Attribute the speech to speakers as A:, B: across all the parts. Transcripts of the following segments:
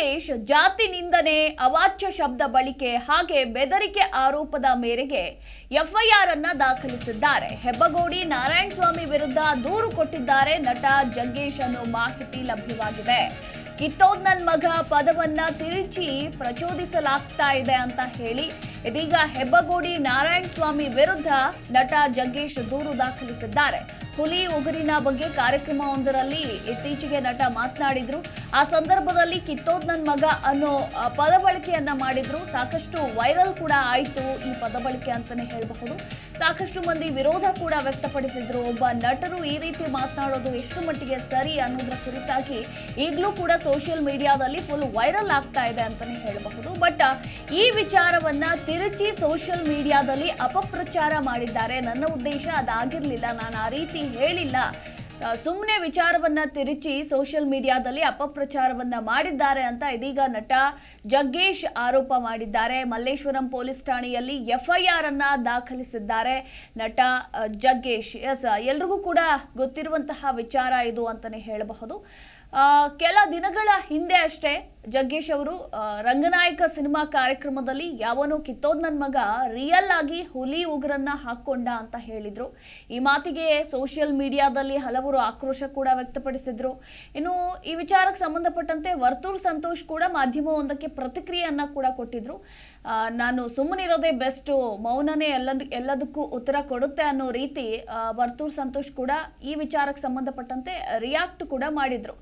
A: ಜಗ್ಗೇಶ್ ಜಾತಿ ನಿಂದನೆ ಅವಾಚ್ಯ ಶಬ್ದ ಬಳಕೆ ಹಾಗೆ ಬೆದರಿಕೆ ಆರೋಪದ ಮೇರೆಗೆ ಎಫ್ಐಆರ್ ಅನ್ನ ದಾಖಲಿಸಿದ್ದಾರೆ. ಹೆಬ್ಬಗೋಡಿ ನಾರಾಯಣ ಸ್ವಾಮಿ ವಿರುದ್ಧ ದೂರು ಕೊಟ್ಟಿದ್ದಾರೆ ನಟ ಜಗ್ಗೇಶ್ ಅನ್ನೋ ಮಾಹಿತಿ ಲಭ್ಯವಾಗಿದೆ. ಕಿತ್ತೋದ್ ನನ್ನ ಮಗ ಪದವನ್ನ ತಿರುಚಿ ಪ್ರಚೋದಿಸಲಾಗ್ತಾ ಇದೆ ಅಂತ ಹೇಳಿ ಇದೀಗ ಹೆಬ್ಬಗೋಡಿ ನಾರಾಯಣ ಸ್ವಾಮಿ ವಿರುದ್ಧ ನಟ ಜಗ್ಗೇಶ್ ದೂರು ದಾಖಲಿಸಿದ್ದಾರೆ. ಹುಲಿ ಉಗುರಿನ ಬಗ್ಗೆ ಕಾರ್ಯಕ್ರಮವೊಂದರಲ್ಲಿ ಇತ್ತೀಚೆಗೆ ನಟ ಮಾತನಾಡಿದ್ರು. ಆ ಸಂದರ್ಭದಲ್ಲಿ ಕಿತ್ತೋದ್ ನನ್ ಮಗ ಅನ್ನೋ ಪದಬಳಕೆಯನ್ನ ಪದ ಬಳಕೆಯನ್ನ ಮಾಡಿದ್ರು. ಸಾಕಷ್ಟು ವೈರಲ್ ಕೂಡ ಆಯ್ತು ಈ ಪದ ಬಳಕೆ ಅಂತಾನೆ ಹೇಳಬಹುದು. ಸಾಕಷ್ಟು ಮಂದಿ ವಿರೋಧ ಕೂಡ ವ್ಯಕ್ತಪಡಿಸಿದ್ರು. ಒಬ್ಬ ನಟರು ಈ ರೀತಿ ಮಾತನಾಡೋದು ಎಷ್ಟು ಮಟ್ಟಿಗೆ ಸರಿ ಅನ್ನೋದ್ರ ಕುರಿತಾಗಿ ಈಗಲೂ ಕೂಡ ಸೋಷಿಯಲ್ ಮೀಡಿಯಾದಲ್ಲಿ ಫುಲ್ ವೈರಲ್ ಆಗ್ತಾ ಇದೆ ಅಂತಾನೆ ಹೇಳಬಹುದು. ಬಟ್, ಈ ವಿಚಾರವನ್ನ ತಿರುಚಿ ಸೋಷಿಯಲ್ ಮೀಡಿಯಾದಲ್ಲಿ ಅಪಪ್ರಚಾರ ಮಾಡಿದ್ದಾರೆ. ನನ್ನ ಉದ್ದೇಶ ಅದಾಗಿರ್ಲಿಲ್ಲ. ನಾನು ಆ ರೀತಿ ಹೇಳಿಲ್ಲ. ಸುಮ್ಮನೆ ವಿಚಾರವನ್ನ ತಿರುಚಿ ಸೋಷಿಯಲ್ ಮೀಡಿಯಾದಲ್ಲಿ ಅಪಪ್ರಚಾರವನ್ನ ಮಾಡಿದ್ದಾರೆ ಅಂತ ಇದೀಗ ನಟ ಜಗ್ಗೇಶ್ ಆರೋಪ ಮಾಡಿದ್ದಾರೆ. ಮಲ್ಲೇಶ್ವರಂ ಪೊಲೀಸ್ ಠಾಣೆಯಲ್ಲಿ ಎಫ್ಐಆರ್ ಅನ್ನ ದಾಖಲಿಸಿದ್ದಾರೆ ನಟ ಜಗ್ಗೇಶ್. ಎಸ್ ಎಲ್ರಿಗೂ ಕೂಡ ಗೊತ್ತಿರುವಂತಹ ವಿಚಾರ ಇದು ಅಂತಾನೆ ಹೇಳಬಹುದು. ಕೆಲ ದಿನಗಳ ಹಿಂದೆ ಅಷ್ಟೇ ಜಗ್ಗೇಶ್ ಅವರು ರಂಗನಾಯಕ ಸಿನಿಮಾ ಕಾರ್ಯಕ್ರಮದಲ್ಲಿ ಯಾವನೋ ಕಿತ್ತೋದ್ ನನ್ನ ಮಗ ರಿಯಲ್ ಆಗಿ ಹುಲಿ ಉಗ್ರನ್ನ ಹಾಕೊಂಡ ಅಂತ ಹೇಳಿದ್ರು. ಈ ಮಾತಿಗೆ ಸೋಷಿಯಲ್ ಮೀಡಿಯಾದಲ್ಲಿ ಹಲವರು ಆಕ್ರೋಶ ಕೂಡ ವ್ಯಕ್ತಪಡಿಸಿದ್ರು. ಇನ್ನು ಈ ವಿಚಾರಕ್ಕೆ ಸಂಬಂಧಪಟ್ಟಂತೆ ವರ್ತೂರ್ ಸಂತೋಷ್ ಕೂಡ ಮಾಧ್ಯಮವೊಂದಕ್ಕೆ ಪ್ರತಿಕ್ರಿಯೆಯನ್ನ ಕೂಡ ಕೊಟ್ಟಿದ್ರು. ನಾನು ಸುಮ್ಮನಿರೋದೇ ಬೆಸ್ಟು, ಮೌನನೇ ಎಲ್ಲ ಎಲ್ಲದಕ್ಕೂ ಉತ್ತರ ಕೊಡುತ್ತೆ ಅನ್ನೋ ರೀತಿ ವರ್ತೂರ್ ಸಂತೋಷ್ ಕೂಡ ಈ ವಿಚಾರಕ್ಕೆ ಸಂಬಂಧಪಟ್ಟಂತೆ ರಿಯಾಕ್ಟ್ ಕೂಡ ಮಾಡಿದ್ರು.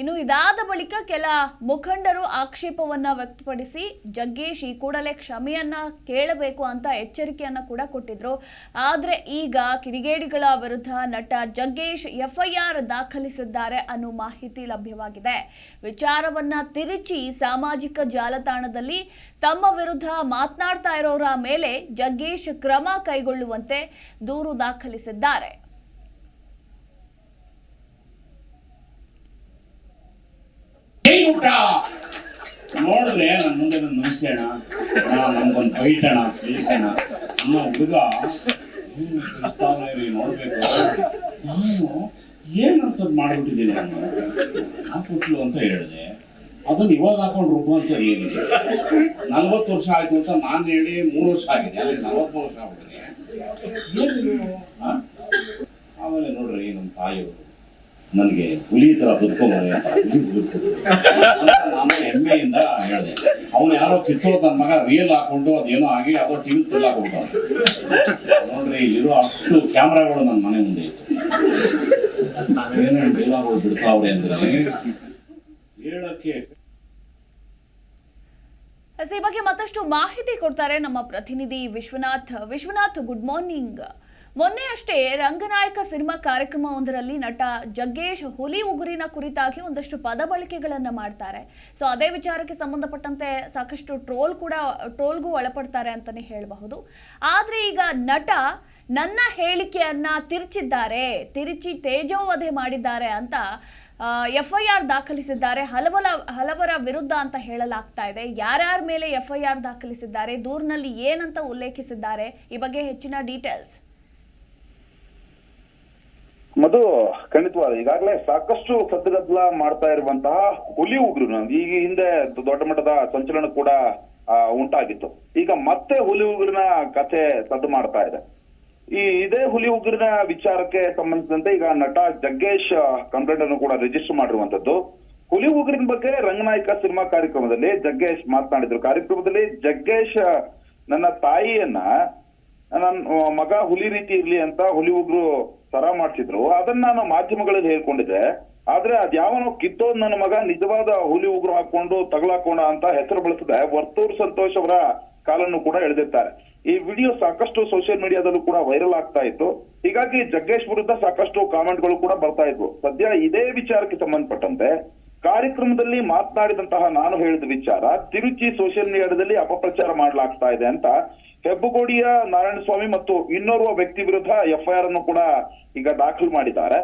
A: ಇನ್ನು ಇದಾದ ಬಳಿಕ ಕೆಲ ಮುಖಂಡರು ಆಕ್ಷೇಪವನ್ನ ವ್ಯಕ್ತಪಡಿಸಿ, ಜಗ್ಗೇಶ್ ಈ ಕೂಡಲೇ ಕ್ಷಮೆಯನ್ನ ಕೇಳಬೇಕು ಅಂತ ಎಚ್ಚರಿಕೆಯನ್ನ ಕೂಡ ಕೊಟ್ಟಿದ್ರು. ಆದರೆ ಈಗ ಕಿಡಿಗೇಡಿಗಳ ವಿರುದ್ಧ ನಟ ಜಗ್ಗೇಶ್ ಎಫ್ಐಆರ್ ದಾಖಲಿಸಿದ್ದಾರೆ ಅನ್ನೋ ಮಾಹಿತಿ ಲಭ್ಯವಾಗಿದೆ. ವಿಚಾರವನ್ನ ತಿರುಚಿ ಸಾಮಾಜಿಕ ಜಾಲತಾಣದಲ್ಲಿ ತಮ್ಮ ವಿರುದ್ಧ ಮಾತನಾಡ್ತಾ ಇರೋರ ಮೇಲೆ ಜಗ್ಗೇಶ್ ಕ್ರಮ ಕೈಗೊಳ್ಳುವಂತೆ ದೂರು ದಾಖಲಿಸಿದ್ದಾರೆ.
B: ನೋಡಿದ್ರೆ ನನ್ನ ಮುಂದೆ ನನ್ನ ನಮಿಸೋಣ ನಮ್ಗೊಂದು ಬೈಟಣ ಅಣ್ಣ ಅನ್ನೋ ಹುಡುಗ ನೋಡ್ಬೇಕು? ನಾನು ಏನಂತದ್ ಮಾಡ್ಬಿಟ್ಟಿದ್ದೀನಿ? ನಾನು ಹಾಕ್ಬಿಟ್ಲು ಅಂತ ಹೇಳಿದೆ. ಅದನ್ನ ಇವಾಗ ಹಾಕೊಂಡು ರುಬ್ಬುವಂತ ಏನು ನಲ್ವತ್ತು ವರ್ಷ ಆಯ್ತು ಅಂತ ನಾನು ಹೇಳಿ ಮೂರು ವರ್ಷ ಆಗಿದೆ. ಅಲ್ಲಿ ನಲವತ್ಮೂರು ವರ್ಷ ಆಗ್ಬಿಟ್ಟಿದೆ. ಆಮೇಲೆ ನೋಡ್ರಿ ನಮ್ಮ ತಾಯಿಯವರು ನನಗೆ ಹುಲಿ ತರ ಬದುಕೋಮನೆ ಅಂತ ನಾನು ಹೆಮ್ಮೆಯಿಂದ ಹೇಳಿದೆ. ಅವನು ಯಾರೋ ಕಿತ್ತೋ ನನ್ನ ಮಗ ರಿಯಲ್ ಹಾಕೊಂಡು ಅದೇನೋ ಆಗಿ ಅದೋ ಟಿವಿ ತಿರ್ಲಾಕೊಂಡ ನೋಡ್ರಿ, ಇಲ್ಲಿರೋ ಅಷ್ಟು ಕ್ಯಾಮ್ರಾಗಳು ನನ್ನ ಮನೆ ಮುಂದೆ ಇತ್ತು. ಏನೇನು ಡೈಲಾಗ್ಗಳು ಬಿಡ್ತಾವ್ರೆ ಅಂದ್ರೆ ಹೇಳಕ್ಕೆ
A: ಈ ಬಗ್ಗೆ ಮತ್ತಷ್ಟು ಮಾಹಿತಿ ಕೊಡ್ತಾರೆ ನಮ್ಮ ಪ್ರತಿನಿಧಿ ವಿಶ್ವನಾಥ್. ವಿಶ್ವನಾಥ್ ಗುಡ್ ಮಾರ್ನಿಂಗ್ ಮೊನ್ನೆ ಅಷ್ಟೇ ರಂಗನಾಯಕ ಸಿನಿಮಾ ಕಾರ್ಯಕ್ರಮ ಒಂದರಲ್ಲಿ ನಟ ಜಗ್ಗೇಶ್ ಹುಲಿ ಉಗುರಿನ ಕುರಿತಾಗಿ ಒಂದಷ್ಟು ಪದ ಬಳಕೆಗಳನ್ನು ಮಾಡ್ತಾರೆ. ಸೊ ಅದೇ ವಿಚಾರಕ್ಕೆ ಸಂಬಂಧಪಟ್ಟಂತೆ ಸಾಕಷ್ಟು ಟ್ರೋಲ್ ಕೂಡ, ಟ್ರೋಲ್ಗೂ ಒಳಪಡ್ತಾರೆ ಅಂತಲೇ ಹೇಳಬಹುದು. ಆದರೆ ಈಗ ನಟ ನನ್ನ ಹೇಳಿಕೆಯನ್ನ ತಿರುಚಿದ್ದಾರೆ, ತಿರುಚಿ ತೇಜೋವಧೆ ಮಾಡಿದ್ದಾರೆ ಅಂತ ಎಫ್ಐಆರ್ ದಾಖಲಿಸಿದ್ದಾರೆ. ಹಲವರ ಹಲವರ ವಿರುದ್ಧ ಅಂತ ಹೇಳಲಾಗ್ತಾ ಇದೆ. ಯಾರ್ಯಾರ ಮೇಲೆ ಎಫ್ಐಆರ್ ದಾಖಲಿಸಿದ್ದಾರೆ? ದೂರಿನಲ್ಲಿ ಏನಂತ ಉಲ್ಲೇಖಿಸಿದ್ದಾರೆ? ಈ ಬಗ್ಗೆ ಹೆಚ್ಚಿನ ಡೀಟೇಲ್ಸ್
C: ಮಧು ಖಂಡಿತವಾದ ಈಗಾಗಲೇ ಸಾಕಷ್ಟು ಸದ್ದುಗದ್ದಲ ಮಾಡ್ತಾ ಇರುವಂತಹ ಹುಲಿ ಉಗ್ರರು. ಈಗ ಹಿಂದೆ ದೊಡ್ಡ ಮಟ್ಟದ ಸಂಚಲನ ಕೂಡ ಉಂಟಾಗಿತ್ತು. ಈಗ ಮತ್ತೆ ಹುಲಿ ಉಗ್ರನ ಕಥೆ ಸದ್ದು ಮಾಡ್ತಾ ಇದೆ. ಈ ಇದೇ ಹುಲಿ ಉಗ್ರನ ವಿಚಾರಕ್ಕೆ ಸಂಬಂಧಿಸಿದಂತೆ ಈಗ ನಟ ಜಗ್ಗೇಶ್ ಕಂಪ್ಲೇಂಟ್ ಅನ್ನು ಕೂಡ ರಿಜಿಸ್ಟರ್ ಮಾಡಿರುವಂತದ್ದು ಹುಲಿ ಉಗ್ರಿನ ಬಗ್ಗೆ ರಂಗನಾಯಕ ಸಿನಿಮಾ ಕಾರ್ಯಕ್ರಮದಲ್ಲಿ ಜಗ್ಗೇಶ್ ಮಾತನಾಡಿದ್ರು. ಕಾರ್ಯಕ್ರಮದಲ್ಲಿ ಜಗ್ಗೇಶ್ ನನ್ನ ತಾಯಿಯನ್ನ, ನನ್ನ ಮಗ ಹುಲಿ ರೀತಿ ಇರ್ಲಿ ಅಂತ ಹುಲಿ ಉಗ್ರು ಸರ ಮಾಡ್ತಿದ್ರು ಅದನ್ನ ನಾನು ಮಾಧ್ಯಮಗಳಲ್ಲಿ ಹೇಳ್ಕೊಂಡಿದ್ದೆ. ಆದ್ರೆ ಅದ್ಯಾವನೋ ಕಿತ್ತೋದ್ ನನ್ನ ಮಗ, ನಿಜವಾದ ಹುಲಿ ಉಗ್ರು ಹಾಕೊಂಡು ತಗಲಾಕೋಣ ಅಂತ ಹೆಸರು ಬಳಸಿದೆ ವರ್ತೂರ್ ಸಂತೋಷ್ ಅವರ ಕಾಲನ್ನು ಕೂಡ ಎಳೆದಿರ್ತಾರೆ. ಈ ವಿಡಿಯೋ ಸಾಕಷ್ಟು ಸೋಷಿಯಲ್ ಮೀಡಿಯಾದಲ್ಲೂ ಕೂಡ ವೈರಲ್ ಆಗ್ತಾ ಇತ್ತು. ಹೀಗಾಗಿ ಜಗ್ಗೇಶ್ ವಿರುದ್ಧ ಸಾಕಷ್ಟು ಕಾಮೆಂಟ್ಗಳು ಕೂಡ ಬರ್ತಾ ಇದ್ವು. ಸದ್ಯ ಇದೇ ವಿಚಾರಕ್ಕೆ ಸಂಬಂಧಪಟ್ಟಂತೆ ಕಾರ್ಯಕ್ರಮದಲ್ಲಿ ಮಾತನಾಡಿದಂತಹ ನಾನು ಹೇಳಿದ ವಿಚಾರ, ತಿರುಚಿ ಸೋಷಿಯಲ್ ಮೀಡಿಯಾದಲ್ಲಿ ಅಪಪ್ರಚಾರ ಮಾಡಲಾಗ್ತಾ ಇದೆ ಅಂತ ಹೆಬ್ಬಗೋಡಿಯ ನಾರಾಯಣಸ್ವಾಮಿ ಮತ್ತು ಇನ್ನೋರ್ವ ವ್ಯಕ್ತಿ ವಿರುದ್ಧ ಎಫ್ಐಆರ್ ಅನ್ನು ಕೂಡ ಈಗ ದಾಖಲು ಮಾಡಿದ್ದಾರೆ.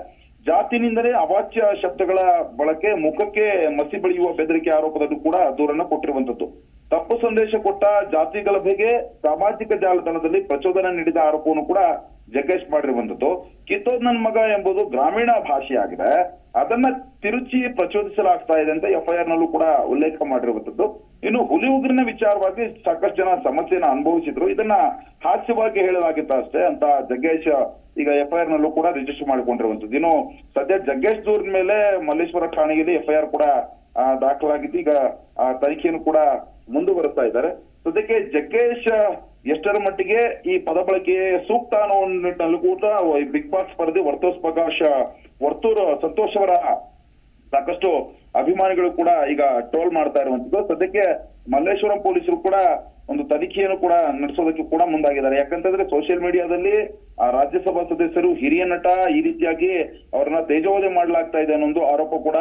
C: ಜಾತಿನಿಂದಲೇ ಅವಾಚ್ಯ ಶಬ್ದಗಳ ಬಳಕೆ, ಮುಖಕ್ಕೆ ಮಸಿ ಬಳಿಯುವ ಬೆದರಿಕೆ ಆರೋಪದಲ್ಲೂ ಕೂಡ ದೂರನ್ನ ಕೊಟ್ಟಿರುವಂತದ್ದು ತಪ್ಪು ಸಂದೇಶ ಕೊಟ್ಟ ಜಾತಿ ಗಲಭೆಗೆ ಸಾಮಾಜಿಕ ಜಾಲತಾಣದಲ್ಲಿ ಪ್ರಚೋದನೆ ನೀಡಿದ ಆರೋಪವನ್ನು ಕೂಡ ಜಗ್ಗೇಶ್ ಮಾಡಿರುವಂತದ್ದು ಕಿತ್ತೋದ್ ನನ್ ಮಗ ಎಂಬುದು ಗ್ರಾಮೀಣ ಭಾಷೆಯಾಗಿದೆ. ಅದನ್ನ ತಿರುಚಿ ಪ್ರಚೋದಿಸಲಾಗ್ತಾ ಇದೆ ಅಂತ ಎಫ್ಐಆರ್ ನಲ್ಲೂ ಕೂಡ ಉಲ್ಲೇಖ ಮಾಡಿರುವಂತದ್ದು ಇನ್ನು ಹುಲಿ ಉಗ್ರಿನ ವಿಚಾರವಾಗಿ ಸಾಕಷ್ಟು ಜನ ಸಮಸ್ಯೆನ ಅನುಭವಿಸಿದ್ರು. ಇದನ್ನ ಹಾಸ್ಯವಾಗಿ ಹೇಳಲಾಗಿತ್ತು ಅಷ್ಟೇ ಅಂತ ಜಗ್ಗೇಶ್ ಈಗ ಎಫ್ಐಆರ್ ನಲ್ಲೂ ಕೂಡ ರಿಜಿಸ್ಟರ್ ಮಾಡಿಕೊಂಡಿರುವಂತದ್ದು ಇನ್ನು ಸದ್ಯ ಜಗ್ಗೇಶ್ ದೂರಿನ ಮೇಲೆ ಮಲ್ಲೇಶ್ವರ ಠಾಣೆಯಲ್ಲಿ ಎಫ್ಐಆರ್ ಕೂಡ ದಾಖಲಾಗಿದ್ದು ಈಗ ಆ, ತನಿಖೆಯನ್ನು ಕೂಡ ಮುಂದುವರಿಸ್ತಾ ಇದ್ದಾರೆ. ಸದ್ಯಕ್ಕೆ ಜಗ್ಗೇಶ್ ಎಷ್ಟರ ಮಟ್ಟಿಗೆ ಈ ಪದ ಬಳಕೆ ಸೂಕ್ತ ಅನ್ನೋ ನಿಟ್ಟಿನಲ್ಲೂ ಕೂಡ ಬಿಗ್ ಬಾಸ್ ಸ್ಪರ್ಧೆ ವರ್ತೋಸ್ ಪ್ರಕಾಶ್, ವರ್ತೂರ್ ಸಂತೋಷ್ ಅವರ ಸಾಕಷ್ಟು ಅಭಿಮಾನಿಗಳು ಕೂಡ ಈಗ ಟ್ರೋಲ್ ಮಾಡ್ತಾ ಇರುವಂತದ್ದು ಸದ್ಯಕ್ಕೆ ಮಲ್ಲೇಶ್ವರಂ ಪೊಲೀಸರು ಕೂಡ ಒಂದು ತನಿಖೆಯನ್ನು ಕೂಡ ನಡೆಸೋದಕ್ಕೆ ಕೂಡ ಮುಂದಾಗಿದ್ದಾರೆ. ಯಾಕಂತಂದ್ರೆ ಸೋಷಿಯಲ್ ಮೀಡಿಯಾದಲ್ಲಿ ಆ ರಾಜ್ಯಸಭಾ ಸದಸ್ಯರು ಹಿರಿಯ ನಟ ಈ ರೀತಿಯಾಗಿ ಅವರನ್ನ ತೇಜೋವಧೆ ಮಾಡಲಾಗ್ತಾ ಇದೆ ಅನ್ನೋ ಒಂದು ಆರೋಪ ಕೂಡ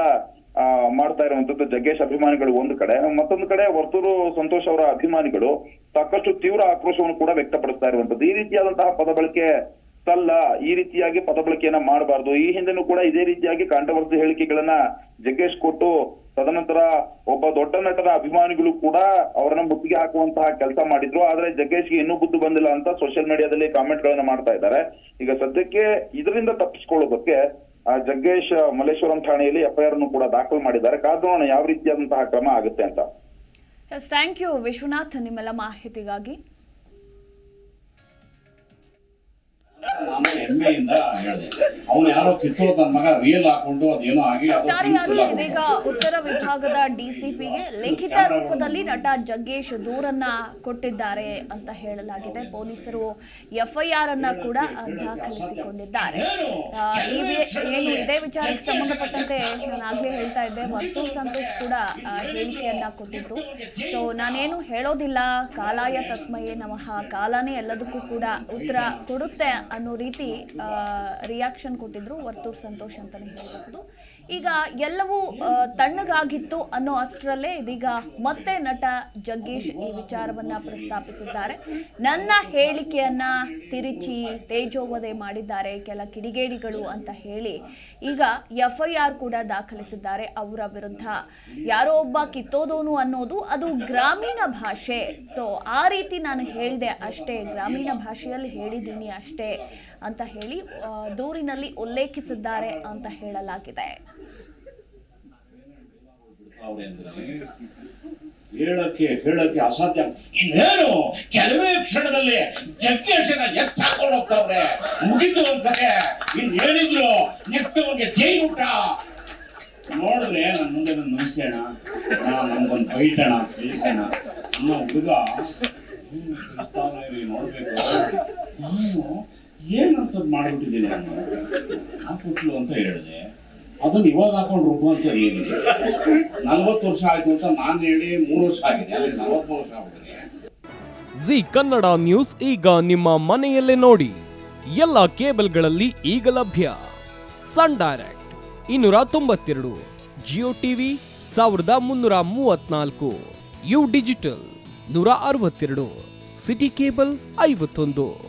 C: ಮಾಡ್ತಾ ಇರುವಂತದ್ದು ಜಗ್ಗೇಶ್ ಅಭಿಮಾನಿಗಳು ಒಂದು ಕಡೆ. ಮತ್ತೊಂದು ಕಡೆ ವರ್ತೂರು ಸಂತೋಷ್ ಅವರ ಅಭಿಮಾನಿಗಳು ಸಾಕಷ್ಟು ತೀವ್ರ ಆಕ್ರೋಶವನ್ನು ಕೂಡ ವ್ಯಕ್ತಪಡಿಸ್ತಾ ಇರುವಂತದ್ದು. ಈ ರೀತಿಯಾದಂತಹ ಪದ ಬಳಕೆ ಸಲ್ಲ ಈ ರೀತಿಯಾಗಿ ಪದ ಬಳಕೆಯನ್ನ ಮಾಡಬಾರ್ದು. ಈ ಹಿಂದೆನೂ ಕೂಡ ಇದೇ ರೀತಿಯಾಗಿ ಕಾಂಡವರ್ತಿ ಹೇಳಿಕೆಗಳನ್ನ ಜಗ್ಗೇಶ್ ಕೊಟ್ಟು, ತದನಂತರ ಒಬ್ಬ ದೊಡ್ಡ ನಟರ ಅಭಿಮಾನಿಗಳು ಕೂಡ ಅವರನ್ನ ಮುತ್ತಿಗೆ ಹಾಕುವಂತಹ ಕೆಲಸ ಮಾಡಿದ್ರು. ಆದ್ರೆ ಜಗ್ಗೇಶ್ಗೆ ಇನ್ನೂ ಬುದ್ಧಿ ಬಂದಿಲ್ಲ ಅಂತ ಸೋಷಿಯಲ್ ಮೀಡಿಯಾದಲ್ಲಿ ಕಾಮೆಂಟ್ ಗಳನ್ನ ಮಾಡ್ತಾ ಇದ್ದಾರೆ. ಈಗ ಸದ್ಯಕ್ಕೆ ಇದರಿಂದ ತಪ್ಪಿಸ್ಕೊಳ್ಳೋದಕ್ಕೆ ಆ ಜಗ್ಗೇಶ್ ಮಲ್ಲೇಶ್ವರಂ ಠಾಣೆಯಲ್ಲಿ ಎಫ್ಐಆರ್ ಅನ್ನು ಕೂಡ ದಾಖಲು ಮಾಡಿದ್ದಾರೆ. ಕಾದು ನೋಡೋಣ ಯಾವ ರೀತಿಯಾದಂತಹ ಕ್ರಮ ಆಗುತ್ತೆ ಅಂತ.
A: ಥ್ಯಾಂಕ್ ಯು ವಿಶ್ವನಾಥ್, ನಿಮ್ಮೆಲ್ಲ ಮಾಹಿತಿಗಾಗಿ.
B: ನಾನು ಹೆಮ್ಮೆಯಿಂದ ಹೇಳಿದೆ. ಅವನು ಯಾರೋ ಕಿತ್ತೋದ್ ನನ್ನ ಮಗ ರಿಯಲ್ ಹಾಕೊಂಡು ಅದೇನೋ ಆಗಿ ಅದು
A: ಒಟ್ಟಾರೆಯಾಗಿ
B: peaceful
A: ಇದೀಗ ಉತ್ತರ ವಿಭಾಗದ ಡಿಸಿಪಿಗೆ ಲಿಖಿತ ರೂಪದಲ್ಲಿ ನಟ ಜಗ್ಗೇಶ್ ದೂರನ್ನ ಕೊಟ್ಟಿದ್ದಾರೆ ಅಂತ ಹೇಳಲಾಗಿದೆ. ಪೊಲೀಸರು ಎಫ್ಐಆರ್ ಅನ್ನ ಕೂಡ ದಾಖಲಿಸಿಕೊಂಡಿದ್ದಾರೆ. ಆ, ಈ ವಿ- ಏನು ಇದೇ ವಿಚಾರಕ್ಕೆ ಸಂಬಂಧಪಟ್ಟಂತೆ ನಾನು ಆಗ್ಲೇ ಹೇಳ್ತಾ ಇದ್ದೆ. ಮತ್ತು ಸಂತೋಷ್ ಕೂಡ ಆ, ಹೇಳಿಕೆಯನ್ನ ಕೊಟ್ಟಿದ್ರು. ಸೊ ನಾನೇನು ಹೇಳೋದಿಲ್ಲ. ಕಾಲಾಯ ತಸ್ಮಯೇ ನಮಃ. ಕಾಲನೇ ಎಲ್ಲದಕ್ಕೂ ಕೂಡ ಉತ್ತರ ಕೊಡುತ್ತೆ ಅನ್ನೋ ರೀತಿ ರಿಯಾಕ್ಷನ್ ಕೊಟ್ಟಿದ್ರು. ವರ್ತೂರ್ ಸಂತೋಷ್ ಅಂತಲೇ ಹೇಳಬಹುದು. ಈಗ ಎಲ್ಲವೂ ತಣ್ಣಗಾಗಿತ್ತು ಅನ್ನೋ ಅಷ್ಟರಲ್ಲೇ ಇದೀಗ ಮತ್ತೆ ನಟ ಜಗ್ಗೇಶ್ ಈ ವಿಚಾರವನ್ನ ಪ್ರಸ್ತಾಪಿಸಿದ್ದಾರೆ. ನನ್ನ ಹೇಳಿಕೆಯನ್ನ ತಿರುಚಿ ತೇಜೋವಧೆ ಮಾಡಿದ್ದಾರೆ ಕೆಲ ಕಿಡಿಗೇಡಿಗಳು ಅಂತ ಹೇಳಿ ಈಗ ಎಫ್ಐಆರ್ ಕೂಡ ದಾಖಲಿಸಿದ್ದಾರೆ ಅವರ ವಿರುದ್ಧ. ಯಾರೋ ಒಬ್ಬ ಕಿತ್ತೋದೋನು ಅನ್ನೋದು ಅದು ಗ್ರಾಮೀಣ ಭಾಷೆ. ಸೊ ಆ ರೀತಿ ನಾನು ಹೇಳಿದೆ ಅಷ್ಟೇ, ಗ್ರಾಮೀಣ ಭಾಷೆಯಲ್ಲಿ ಹೇಳಿದ್ದೀನಿ ಅಷ್ಟೇ. ಅಂತ ಹೇಳಿ ದೂರಿನಲ್ಲಿ ಉಲ್ಲೇಖಿಸಿದ್ದಾರೆ ಅಂತ ಹೇಳಲಾಗಿದೆ.
B: ಹೇಳಕ್ಕೆ ಹೇಳಕ್ಕೆ ಅಸಾಧ್ಯ ಇನ್ನೇನು ಕೆಲವೇ ಕ್ಷಣದಲ್ಲಿ ಜಗ್ಗೇಶನ ಎತ್ತ ಹಾಕೊಂಡು ಮುಗಿದು ಒಂದ್ ಕತೆ ಇನ್ನೇನಿದ್ರು ನೆಟ್ಟವನ್ಗೆ ಜೈಲ್ ಊಟ. ನೋಡಿದ್ರೆ ನನ್ನ ಮುಂದೆ ನನ್ನ ನಮಿಸೋಣ ನಮ್ಗೊಂದು ಬೈಟಣ ತಿಳಿಸೋಣ ಅನ್ನೋ ಹುಡುಗ ನೋಡ್ಬೇಕು. ನಾನು ಏನಂತದ್ ಮಾಡಿಬಿಟ್ಟಿದ್ದೀನಿ ನಾನು? ಹಾಕ್ಬಿಟ್ಲು ಅಂತ ಹೇಳಿದೆ. ಅದನ್ನ ಇವಾಗ ಹಾಕೊಂಡು ರುಬ್ಬುವಂಥದ್ದು ಏನಿದೆ ನಲ್ವತ್ತು ವರ್ಷ ಆಯ್ತು ಅಂತ ನಾನು ಹೇಳಿ ಮೂರು ವರ್ಷ ಆಗಿದೆ. ಅಲ್ಲಿ ನಲವತ್ಮೂರು ವರ್ಷ ಆಗ್ಬಿಟ್ಟಿದೆ.
D: ಜಿ ಕನ್ನಡ ನ್ಯೂಸ್ ಈಗ ನಿಮ್ಮ ಮನೆಯಲ್ಲೇ ನೋಡಿ. ಎಲ್ಲ ಕೇಬಲ್ಗಳಲ್ಲಿ ಈಗ ಲಭ್ಯ. ಸನ್ ಡೈರೆಕ್ಟ್ ಇನ್ನೂರ ತೊಂಬತ್ತೆರಡು, ಜಿಯೋ ಟಿವಿ ಸಾವಿರದ ಮುನ್ನೂರ ಮೂವತ್ನಾಲ್ಕು, ಯು ಡಿಜಿಟಲ್ ನೂರ ಅರವತ್ತೆರಡು, ಸಿಟಿ ಕೇಬಲ್ ಐವತ್ತೊಂದು.